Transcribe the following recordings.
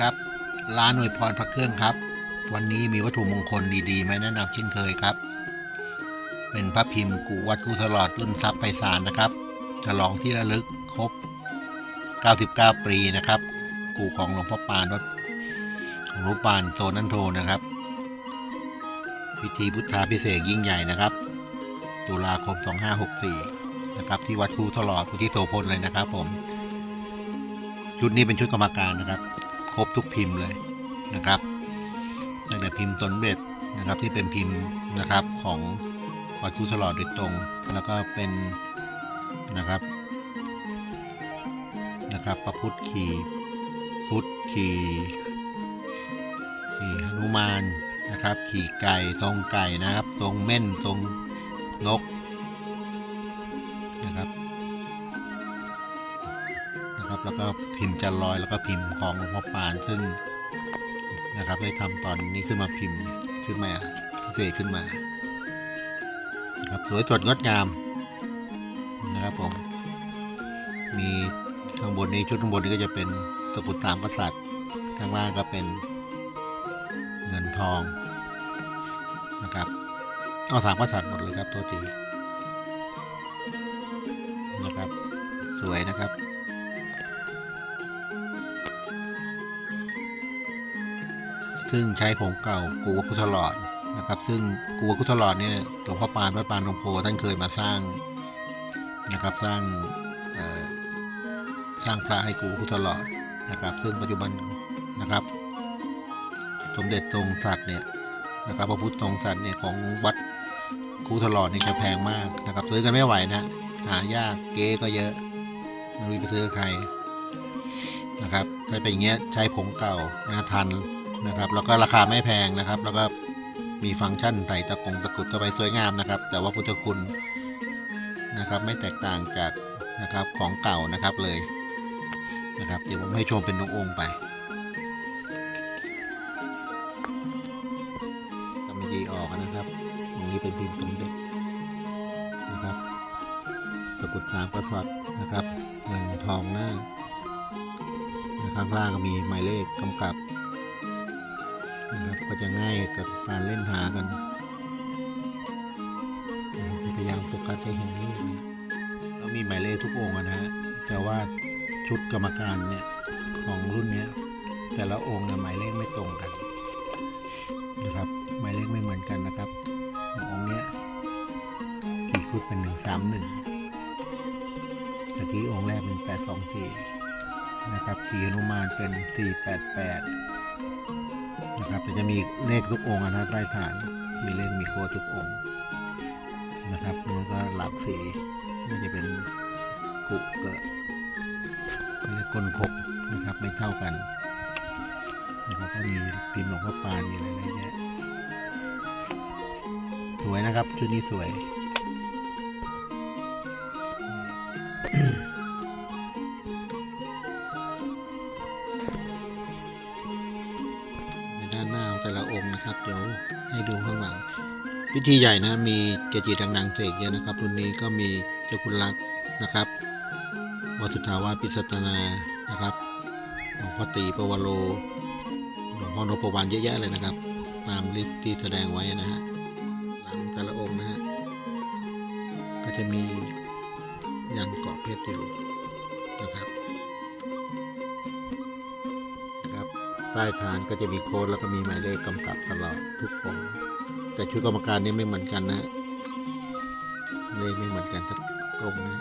ครับ ร้านหน่วยพรพระเครื่องครับ วันนี้มีวัตถุมงคลดีๆมาแนะนำเช่นเคยครับ เป็นพระพิมพ์กูวัดกูตลอดรุ่นทรัพย์ไพศาลนะครับฉลองที่ระลึกครบ 99 ปีนะครับ กูของหลวงพ่อปานวัดของหลวงปานโซนันโทนะครับ พิธีพุทธาพิเศษยิ่งใหญ่นะครับ ตุลาคม 2564 นะครับ ที่วัดครูตลอดพุทธิโสพลเลยนะครับผมชุดนี้เป็นชุดกรรมการนะครับ ครบทุกพิมพ์เลยนะครับตั้งแต่พิมพ์สนเบ็ดนะครับที่เป็นพิมพ์นะครับของวัดครูตลอดโดยตรง แล้วก็เป็นนะครับนะครับพระพุทธขี่พุทธขี่ขี่หนุมานนะครับ ขี่ไก่ทรงไก่นะครับ ทรงเม่นทรงนก แล้วก็พิมพ์จันลอยแล้วก็พิมพ์ของหลวงพ่อปานซึ่งนะครับได้ทำตอนนี้ขึ้นมาพิมพ์ขึ้นมาพิเศษขึ้นมาครับสวยสดงดงามนะครับผม มีข้างบนนี้ชุดข้างบนนี้ก็จะเป็นตะกุดสามกษัตริย์ข้างล่างก็เป็นเงินทองนะครับเอาสามกษัตริย์หมดเลยครับตัวทีนะครับ สวยนะครับ ซึ่งใช้ผงเก่ากูวัดกุทลอดนะครับ ซึ่งกูวัดกุทลอดเนี่ยหลวงพ่อปานวัดปานหลวงโพท่านเคยมาสร้างนะครับสร้างสร้างพระให้กูวัดกุทลอดนะครับ ซึ่งปัจจุบันนะครับ สมเด็จทรงสัตว์เนี่ยนะครับพระพุทธทรงสัตว์เนี่ยของวัดกูทลอดนี่จะแพงมากนะครับซื้อกันไม่ไหวนะหายากเก๊ก็เยอะไม่รู้จะซื้อใครนะครับถ้าเป็นอย่างเงี้ยใช้ผงเก่านะทัน นะครับ แล้วก็ราคาไม่แพงนะครับ แล้วก็มีฟังก์ชันใส่ตะกงตะกรุดเข้าไปสวยงามนะครับ แต่ว่าพุทธคุณนะครับไม่แตกต่างจากนะครับของเก่านะครับเลยนะครับ เดี๋ยวผมให้ชมเป็นองค์ไปกำมะหยี่ออกนะครับตรงนี้เป็นพิมพ์สมเด็จนะครับ ตะกรุดสามกษัตริย์นะครับเงินทองหน้าข้างล่างก็มีหมายเลขกำกับ นะครับก็จะง่ายกับการเล่นหากันพยายามโฟกัสให้เห็นนี่นะแล้วมีหมายเลขทุกองค์นะฮะแต่ว่าชุดกรรมการเนี่ยของรุ่นนี้แต่ละองค์เนี่ยหมายเลขไม่ตรงกันนะครับหมายเลขไม่เหมือนกันนะครับองค์เนี้ยขี่คุดเป็นหนึ่งสามหนึ่งตะกี้องค์แรกเป็นแปดสองสี่นะครับขี่นุมานเป็นสี่แปดแปด นะครับจะมีเลขทุกองค์นะครับใต้ฐานมีเลขมีโคทุกองค์นะครับแล้วก็หลักสีน่าจะเป็นกุเกิดเรียกกลคกนะครับไม่เท่ากันนะครับก็มีพิมพ์หลวงพ่อปานมีอะไรเยอะแยะสวยนะครับชุดนี้สวย ให้ดูข้างหลัง พิธีใหญ่นะมีเกจิดังๆเสกเยอะนะครับ รุ่นนี้ก็มีเจ้าคุณรักนะครับวสุทาวาปิสตนานะครับหลวงพ่อตีปวโรหลวงพ่อนพวันเยอะแยะเลยนะครับ ตามลิสต์ที่แสดงไว้นะฮะหลังแต่ละองค์นะฮะก็จะมียันเกาะเพชรอยู่นะครับ ใต้ฐานก็จะมีโค้ดแล้วก็มีหมายเลขกำกับตลอดทุกองแต่ชุดกรรมการนี่ไม่เหมือนกันนะเลขไม่เหมือนกันทุกองนะ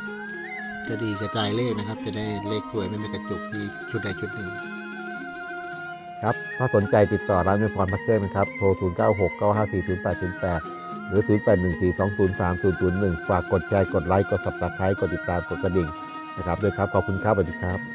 จะดีกระจายเลขนะครับ จะได้เลขสวยไม่เป็นกระจุกที่ชุดใดชุดหนึ่ง ครับ ถ้าสนใจติดต่อร้านเมพรพักเกอร์นะครับ โทร 0 9 6 9 5 4 0 8 0 8 หรือ 0 8 1 4 2 0 3 0 0 1 ฝากกดแชร์กดไลค์ กด subscribe กดติดตาม กดกระดิ่งนะครับด้วยครับ ขอบคุณครับสวัสดีครับ